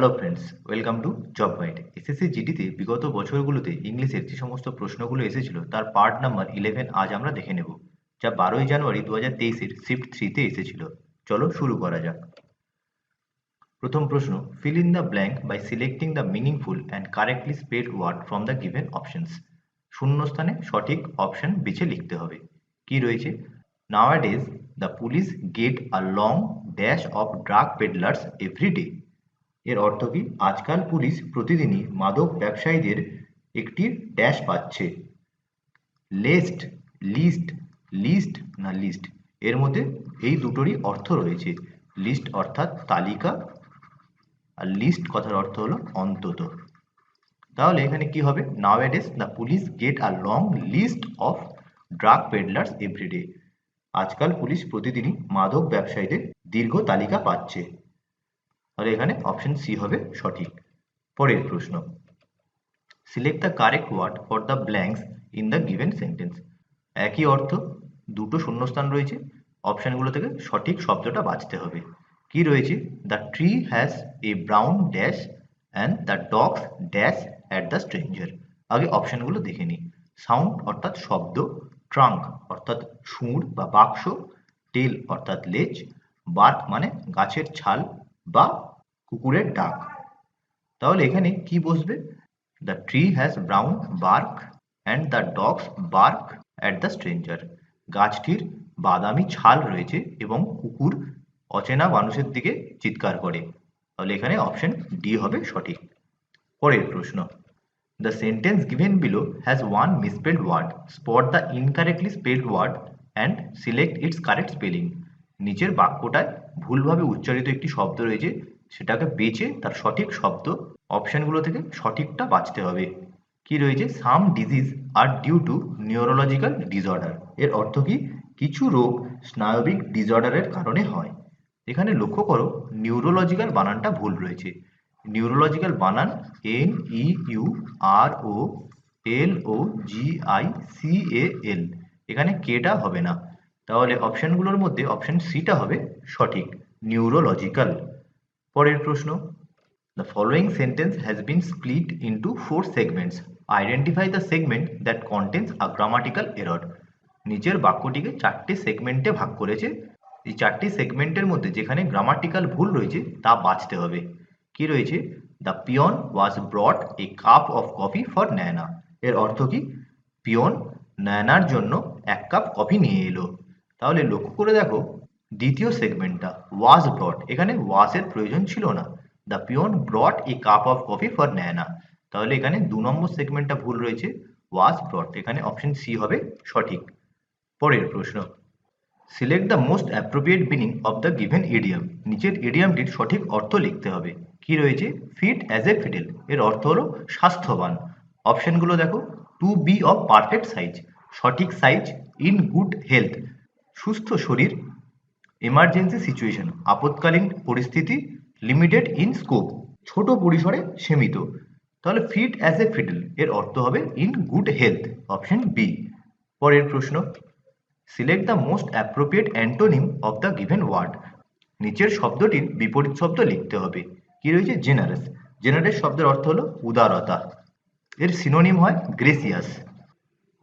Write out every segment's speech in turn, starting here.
Hello friends welcome to job guide SSC জিডিতে বিগত বছরগুলোতে ইংলিশের যে সমস্ত প্রশ্নগুলো এসেছিল, তার পার্ট নাম্বার ইলেভেন আজ আমরা দেখে নেব, যা বারোই জানুয়ারি দু হাজার তেইশের শিফট থ্রিতে এসেছিল। চলো শুরু করা যাক। প্রথম প্রশ্ন fill in the blank by selecting the meaningful and correctly spelled word from the given options শূন্যস্থানে সঠিক অপশন বেছে লিখতে হবে। কি রয়েছে? Nowadays the police get a long dash of drug peddlers every day এর অর্থ কি? আজকাল পুলিশ প্রতিদিনই মাদক ব্যবসায়ীদের একটি ড্যাশ পাচ্ছে। লেস্ট লিস্ট লিস্ট না লিস্ট এর মধ্যে এই দুটোরই অর্থ রয়েছে। লিস্ট অর্থাৎ তালিকা আর লিস্ট কথার অর্থ হলো অন্তত। তাহলে এখানে কি হবে? Nowadays the police get a long list of drug peddlers everyday আজকাল পুলিশ প্রতিদিনই মাদক ব্যবসায়ীদের দীর্ঘ তালিকা পাচ্ছে। তাহলে এখানে অপশন সি হবে সঠিক। পরের প্রশ্ন। Select the correct word for the blanks in the given sentence একই অর্থ, দুটো শূন্যস্থান রয়েছে, অপশানগুলো থেকে সঠিক শব্দটা বাঁচতে হবে। কি রয়েছে? The tree has a brown dash and the dogs dash at the stranger আগে অপশানগুলো দেখে নিই। সাউন্ড অর্থাৎ শব্দ ট্রাঙ্ক অর্থাৎ সুর বা বাক্স টেল অর্থাৎ লেজ বার্ক মানে গাছের ছাল বা কুকুরের ডাক। তাহলে এখানে কি বসবে? The tree has brown bark and the dogs bark at the stranger গাছটির বাদামি ছাল রয়েছে এবং কুকুর অচেনা মানুষের দিকে চিৎকার করে। তাহলে এখানে অপশন ডি হবে সঠিক। পরের প্রশ্ন। The sentence given below has one misspelled word spot the incorrectly spelled word and select its correct spelling নিচের বাক্যটায় ভুলভাবে উচ্চারিত একটি শব্দ রয়েছে সেটাকে বেছে তার সঠিক শব্দ অপশনগুলো থেকে সঠিকটা বাঁচতে হবে। কি রয়েছে? Some disease are due to neurological disorder এর অর্থ কি? কিছু রোগ স্নায়বিক ডিসঅর্ডারের কারণে হয়। এখানে লক্ষ্য করো নিউরোলজিক্যাল বানানটা ভুল রয়েছে। নিউরোলজিক্যাল বানান N E U R O L O G I C A L এখানে কেটা হবে না। তাহলে অপশনগুলোর মধ্যে অপশন সিটা হবে সঠিক নিউরোলজিক্যাল পরের প্রশ্ন the following sentence has been split into four segments identify the segment that contains a grammatical error নিচের বাক্যটিকে চারটি সেগমেন্টে ভাগ করেছে। এই চারটি সেগমেন্টের মধ্যে যেখানে গ্রামাটিক্যাল ভুল রয়েছে, তা বাঁচতে হবে। কি রয়েছে? The peon was brought a cup of coffee for Nana এর অর্থ কি? পিয়ন ন্যানার জন্য এক কাপ কফি নিয়ে এলো। তাহলে লক্ষ্য করে দেখো দ্বিতীয় সেগমেন্টটা ওয়াজ ব্রট এখানে ওয়াজের প্রয়োজন ছিল না। The peon brought a cup of coffee for Nana তাহলে এখানে দু নম্বর সেগমেন্টটা ভুল রয়েছে। ওয়াজ ব্রট এখানে অপশন সি হবে সঠিক। পরের প্রশ্ন। Select the most appropriate meaning of the given idiom নিচের ইডিয়ামটির সঠিক অর্থ লিখতে হবে। কি রয়েছে? ফিট অ্যাজ এ ফিডেল এর অর্থ হলো স্বাস্থ্যবান। অপশনগুলো দেখো। To be of perfect size সঠিক সাইজ ইন গুড হেলথ সুস্থ শরীর এমার্জেন্সি সিচুয়েশন আপৎকালীন পরিস্থিতি লিমিটেড ইন স্কোপ ছোট পরিসরে সীমিত। তাহলে ফিট অ্যাজ এ ফিডল এর অর্থ হবে in good health option B পরের প্রশ্ন select the most appropriate antonym of the given word নিচের শব্দটির বিপরীত শব্দ লিখতে হবে। কি রয়েছে? জেনারেস জেনারেস শব্দের অর্থ হলো উদারতা। এর সিনোনিম হয় গ্রেসিয়াস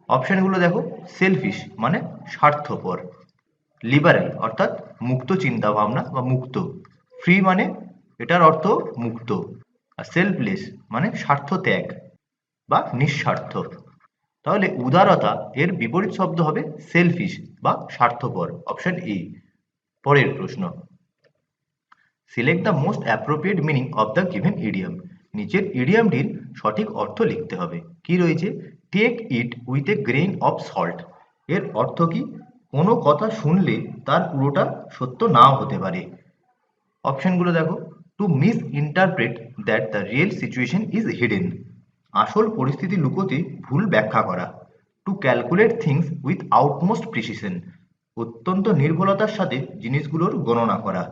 অপশানগুলো দেখো সেলফিশ মানে স্বার্থপর। লিবারেল অর্থাৎ মুক্ত চিন্তা ভাবনা বা মুক্ত। ফ্রি মানে এটার অর্থ মুক্ত। আর সেলফলেস মানে স্বার্থ ত্যাগ বা নিঃস্বার্থ। তাহলে উদারতা এর বিপরীত শব্দ হবে সেলফিশ বা স্বার্থপর। অপশন এ পরের প্রশ্ন। Select the most appropriate meaning of the given idiom নিচের ইডিয়ামটির সঠিক অর্থ লিখতে হবে। কি রয়েছে? Take it with a grain of salt এর অর্থ কি? কোনো কথা শুনলে তার পুরোটা সত্য নাও হতে পারে। অপশনগুলো দেখো। To misinterpret that the real situation is hidden আসল পরিস্থিতি লুকোতে ভুল ব্যাখ্যা করা। To calculate things with utmost precision অত্যন্ত নির্ভুলতার সাথে জিনিসগুলোর গণনা করা।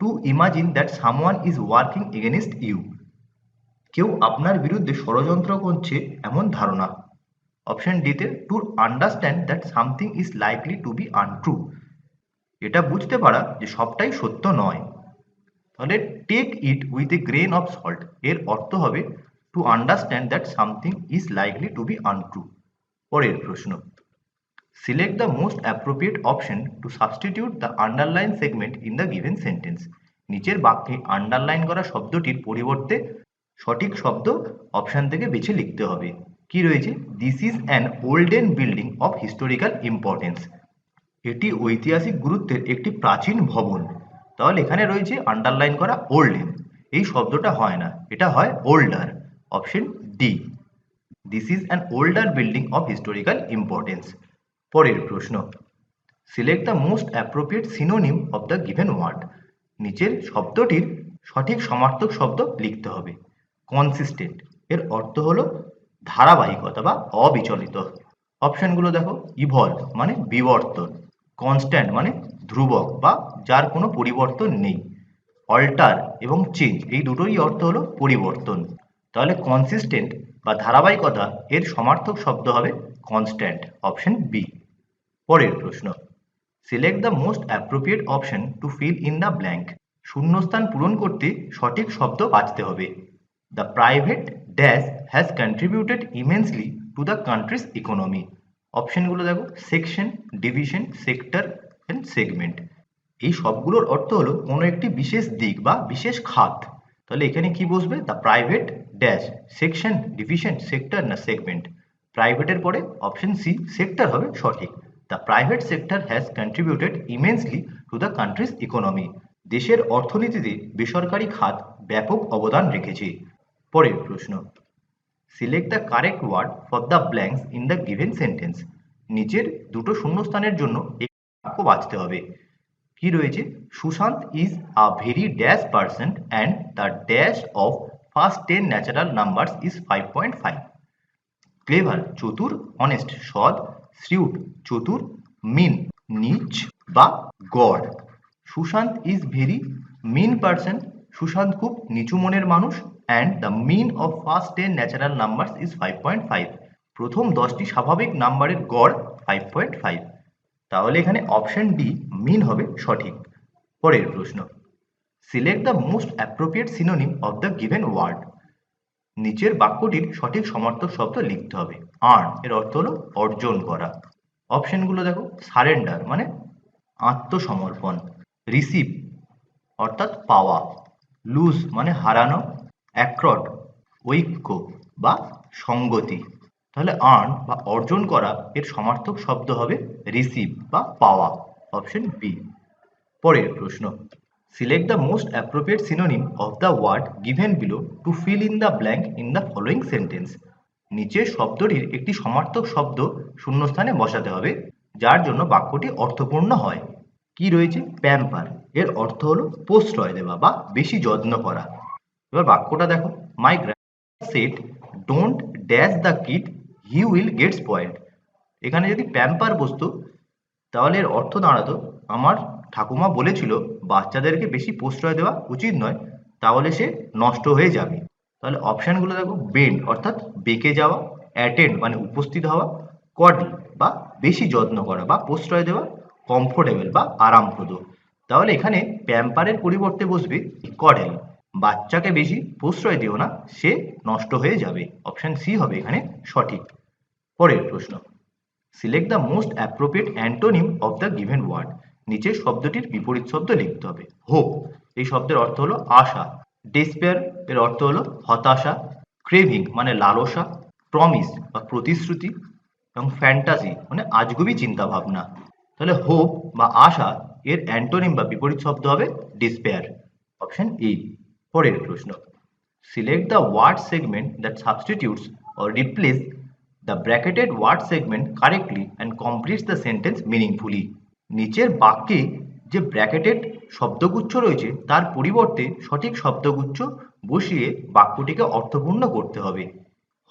To imagine that someone is working against you কেউ আপনার বিরুদ্ধে ষড়যন্ত্র করছে এমন ধারণা। অপশন ডিতে to understand that something is likely to be untrue এটা বুঝতে পারা যে সবটাই সত্য নয়। তাহলে take it with a grain of salt এর অর্থ হবে to understand that something is likely to be untrue পরের প্রশ্ন select the most appropriate option to substitute the underline segment in the given sentence নিচের বাক্যে আন্ডারলাইন করা শব্দটির পরিবর্তে সঠিক শব্দ অপশন থেকে বেছে লিখতে হবে। কি রয়েছে? This is an olden building of historical importance এটি ঐতিহাসিক গুরুত্বের একটি প্রাচীন ভবন। তাহলে এখানে রয়েছে আন্ডারলাইন করা ওল্ডেন এই শব্দটা হয় না, এটা হয় older option D this is an older building of historical importance পরের প্রশ্ন। Select the most appropriate synonym of the given word নিচের শব্দটির সঠিক সমার্থক শব্দ লিখতে হবে। কনসিস্টেন্ট এর অর্থ হলো ধারাবাহিকতা বা অবিচলিত। অপশনগুলো দেখো ইভলভ মানে বিবর্তন কনস্ট্যান্ট মানে ধ্রুবক বা যার কোনো পরিবর্তন নেই। অল্টার এবং চেঞ্জ এই দুটোই অর্থ হলো পরিবর্তন। তাহলে কনসিস্টেন্ট বা ধারাবাহিকতা, এর সমার্থক শব্দ হবে কনস্ট্যান্ট অপশন বি পরের প্রশ্ন select the most appropriate option to fill in the blank শূন্যস্থান পূরণ করতে সঠিক শব্দ বাছতে হবে। The private dash has contributed immensely to the country's economy অপশনগুলো দেখো section division sector and segment এই সবগুলোর অর্থ হলো কোনো একটি বিশেষ দিক বা বিশেষ খাত। তাহলে এখানে কি বসবে? The private dash section division sector না সেগমেন্ট প্রাইভেটের পরে অপশন সি সেক্টর হবে সঠিক। The private sector has contributed immensely to the country's economy দেশের অর্থনীতিতে বেসরকারি খাত ব্যাপক অবদান রেখেছে। পরের প্রশ্ন। Select the correct word for the blanks in the given sentence নিচের দুটো শূন্যস্থানের জন্য একটি বাক্য বাঁচতে হবে। কি রয়েছে? Sushant is a very dash person and the dash of first ten natural numbers is five point five clever চতুর অনেস্ট সৎ শ্রিউট চতুর মিন নিচ বা god. Sushant is very mean person Sushant খুব নিচু মনের মানুষ and the mean of first ten natural numbers is five point five প্রথম দশটি স্বাভাবিক নাম্বারের গড় ফাইভ পয়েন্ট ফাইভ তাহলে এখানে অপশন ডি মিন হবে সঠিক। পরের প্রশ্ন। Select the most appropriate synonym of the given word নিচের বাক্যটির সঠিক সমার্থক শব্দ লিখতে হবে। আর্ন এর অর্থ হলো অর্জন করা। অপশনগুলো দেখো সারেন্ডার মানে আত্মসমর্পণ। রিসিভ অর্থাৎ পাওয়া। লুজ মানে হারানো। অ্যাক্রড, ঐক্য বা সঙ্গতি। তাহলে আর্ন বা অর্জন করা এর সমার্থক শব্দ হবে রিসিভ বা পাওয়া অপশন বি পরের প্রশ্ন select the most appropriate synonym of the word given below to fill in the blank in the following sentence নিচের শব্দটির একটি সমার্থক শব্দ শূন্যস্থানে বসাতে হবে, যার জন্য বাক্যটি অর্থপূর্ণ হয়। কি রয়েছে? প্যাম্পার এর অর্থ হলো প্রশ্রয় দেওয়া বা বেশি যত্ন করা। এবার বাক্যটা দেখো। My set don't dash the kid he will get spoiled এখানে যদি প্যাম্পার বসতো, তাহলে এর অর্থ দাঁড়াতো, আমার ঠাকুমা বলেছিল, বাচ্চাদেরকে বেশি প্রশ্রয় দেওয়া উচিত নয়, তাহলে সে নষ্ট হয়ে যাবে। তাহলে অপশানগুলো দেখো বেন্ড অর্থাৎ বেঁকে যাওয়া অ্যাটেন্ড মানে উপস্থিত হওয়া কডল বা বেশি যত্ন করা বা প্রশ্রয় দেওয়া কমফোর্টেবল বা আরামপ্রদ। তাহলে এখানে প্যাম্পারের পরিবর্তে বসবে কডেল বাচ্চাকে বেশি প্রশ্রয় দিও না, সে নষ্ট হয়ে যাবে। অপশন সি হবে এখানে সঠিক। পরের প্রশ্ন। Select the most appropriate antonym of the given word নিচের শব্দটির বিপরীত শব্দ লিখতে হবে। হোপ এই শব্দের অর্থ হলো আশা। ডেসপেয়ার এর অর্থ হলো হতাশা। ক্রেভিং মানে লালসা। প্রমিস বা প্রতিশ্রুতি। এবং ফ্যান্টাসি মানে আজগুবি চিন্তা ভাবনা তাহলে হোপ বা আশা এর অ্যান্টোনিম বা বিপরীত শব্দ হবে ডিসপেয়ার অপশন ই পরের প্রশ্ন। Select the word segment that substitutes or replace the bracketed word segment correctly and completes the sentence meaningfully নিচের বাক্যে যে ব্র্যাকেটেড শব্দগুচ্ছ রয়েছে, তার পরিবর্তে সঠিক শব্দগুচ্ছ বসিয়ে বাক্যটিকে অর্থপূর্ণ করতে হবে।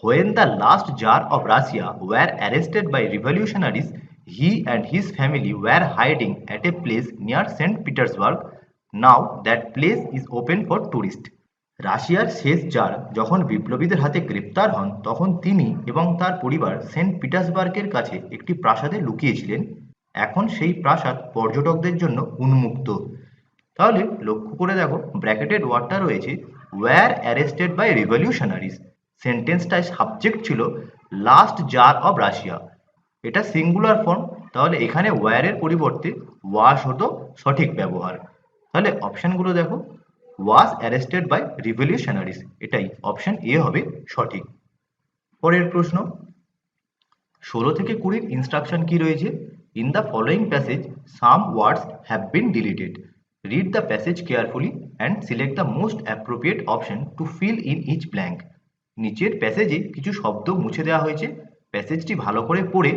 When the last czar of Russia were arrested by revolutionaries he and his family were hiding at a place near Saint Petersburg now that place is open for tourist রাশিয়ার শেষ জার যখন বিপ্লবীদের হাতে গ্রেপ্তার হন, তখন তিনি এবং তার পরিবার সেন্ট পিটার্সবার্গের কাছে একটি প্রাসাদে লুকিয়েছিলেন। এখন সেই প্রাসাদ পর্যটকদের জন্য উন্মুক্ত। তাহলে লক্ষ্য করে দেখো, ব্র্যাকেটেড ওয়ার্ডটা রয়েছে ওয়্যার অ্যারেস্টেড বাই রিভলিউশনারিজ সেন্টেন্সটায় সাবজেক্ট ছিল লাস্ট জার অব রাশিয়া এটা সিঙ্গুলার ফর্ম তাহলে এখানে ওয়্যারের পরিবর্তে ওয়াশ হতো সঠিক ব্যবহার। তাহলে অপশানগুলো দেখো। ওয়াজ অ্যারেস্টেড বাই রিভলিউশনারিজ এটাই। অপশন এ হবে সঠিক। পরের প্রশ্ন। ষোলো থেকে কুড়ির ইনস্ট্রাকশন কি রয়েছে? In the following passage some words have been deleted read the passage carefully and select the most appropriate option to fill in each blank নিচের প্যাসেজে কিছু শব্দ মুছে দেওয়া হয়েছে। প্যাসেজটি ভালো করে পড়ে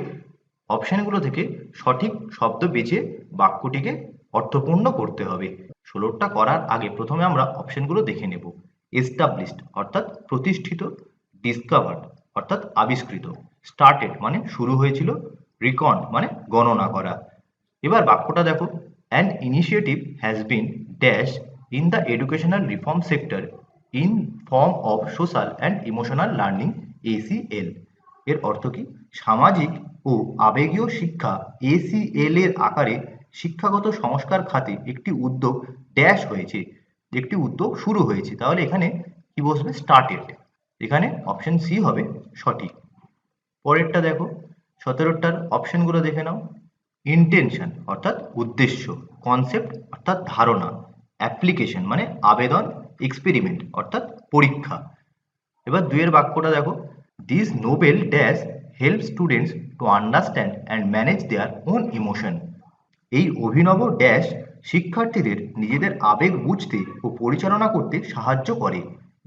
অপশানগুলো থেকে সঠিক শব্দ বেছে বাক্যটিকে অর্থপূর্ণ করতে হবে। ষোলোটা করার আগে প্রথমে আমরা অপশনগুলো দেখে নেব। এস্টাবলিশড অর্থাৎ প্রতিষ্ঠিত ডিসকভার্ড অর্থাৎ আবিষ্কৃত স্টার্টেড মানে শুরু হয়েছিল রিকন মানে গণনা করা। এবার বাক্যটা দেখো। An initiative has been dash in the educational reform sector in form of social and emotional learning SEL এর অর্থ কি? সামাজিক ও আবেগীয় শিক্ষা এসিএল এর আকারে শিক্ষাগত সংস্কার খাতে একটি উদ্যোগ ড্যাশ হয়েছে, একটি উদ্যোগ শুরু হয়েছে। তাহলে এখানে কি বসবে? স্টার্টেড এখানে অপশন সি হবে সঠিক। পরেরটা দেখো, সতেরোটার অপশনগুলো দেখে নাও। ইন্টেনশন অর্থাৎ উদ্দেশ্য কনসেপ্ট অর্থাৎ ধারণা অ্যাপ্লিকেশন মানে আবেদন এক্সপেরিমেন্ট অর্থাৎ পরীক্ষা। এবার দুইয়ের বাক্যটা দেখো। This noble dash help students to understand and manage their own emotion এই অভিনব ড্যাশ শিক্ষার্থীদের নিজেদের আবেগ বুঝতে ও পরিচালনা করতে সাহায্য করে।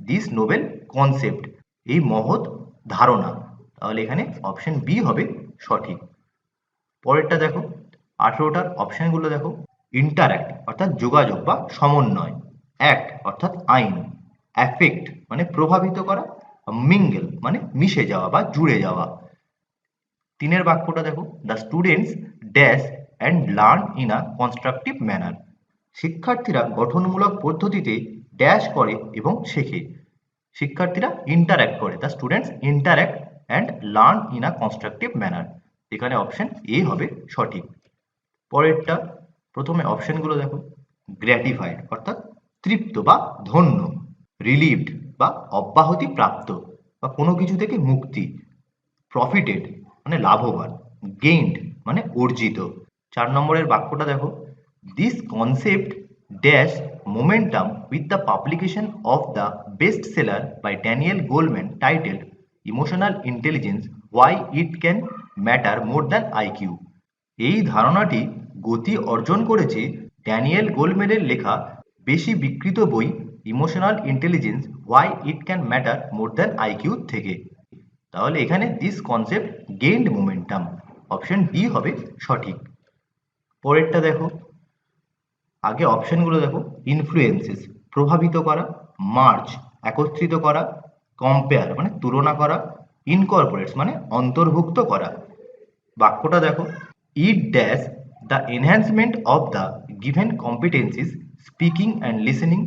দিস নোবেল কনসেপ্ট এই মহৎ ধারণা। তাহলে এখানে অপশন বি হবে সঠিক। পরেরটা দেখো, আঠেরোটার অপশনগুলো দেখো। ইন্টারাক্ট অর্থাৎ যোগাযোগ বা সমন্বয়। অ্যাক্ট অর্থাৎ আইন। অ্যাফেক্ট মানে প্রভাবিত করা। মিঙ্গেল মানে মিশে যাওয়া বা জুড়ে যাওয়া। তিনের বাক্যটা দেখো the students dash and learn in a constructive manner শিক্ষার্থীরা গঠনমূলক পদ্ধতিতে ড্যাশ করে এবং শেখে। শিক্ষার্থীরা ইন্টারাক্ট করে। The students interact and learn in a constructive manner এখানে অপশন এ হবে সঠিক। পরেরটা, প্রথমে অপশনগুলো দেখো। গ্র্যাটিফাইড অর্থাৎ তৃপ্ত বা ধন্য রিলিভড বা অব্যাহতি প্রাপ্ত বা কোনো কিছু থেকে মুক্তি প্রফিটেড মানে লাভবান গেইনড মানে অর্জিত। চার নম্বরের বাক্যটা দেখো। This concept dash momentum with the publication of the best seller by Daniel Goleman titled emotional intelligence why it can matter more than IQ এই ধারণাটি গতি অর্জন করেছে ড্যানিয়েল গোলম্যানের লেখা বেশি বিকৃত বই emotional intelligence why it can matter more than IQ থেকে। তাহলে এখানে this concept gained momentum option D হবে সঠিক। পরেরটা দেখো। আগে অপশনগুলো দেখো। ইনফ্লুয়েন্সেস প্রভাবিত করা। মার্চ একত্রিত করা। কম্পেয়ার মানে তুলনা করা। ইনকর্পোরেটস মানে অন্তর্ভুক্ত করা। বাক্যটা দেখো। It dash the enhancement of the given competencies speaking and listening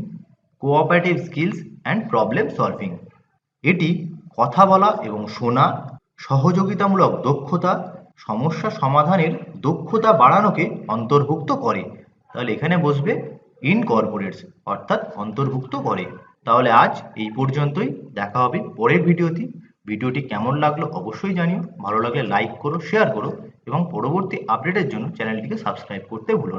cooperative skills and problem solving এটি কথা বলা এবং শোনা, সহযোগিতামূলক দক্ষতা সমস্যা সমাধানের দক্ষতা বাড়ানোকে অন্তর্ভুক্ত করে। তাহলে এখানে বসবে ইনকর্পোরেটস অর্থাৎ অন্তর্ভুক্ত করে। তাহলে আজ এই পর্যন্তই, দেখা হবে পরের ভিডিওতে। ভিডিওটি কেমন লাগল অবশ্যই জানিও। ভালো লাগলে লাইক করো শেয়ার করো এবং পরবর্তী আপডেটের জন্য চ্যানেলটিকে সাবস্ক্রাইব করতে ভুলো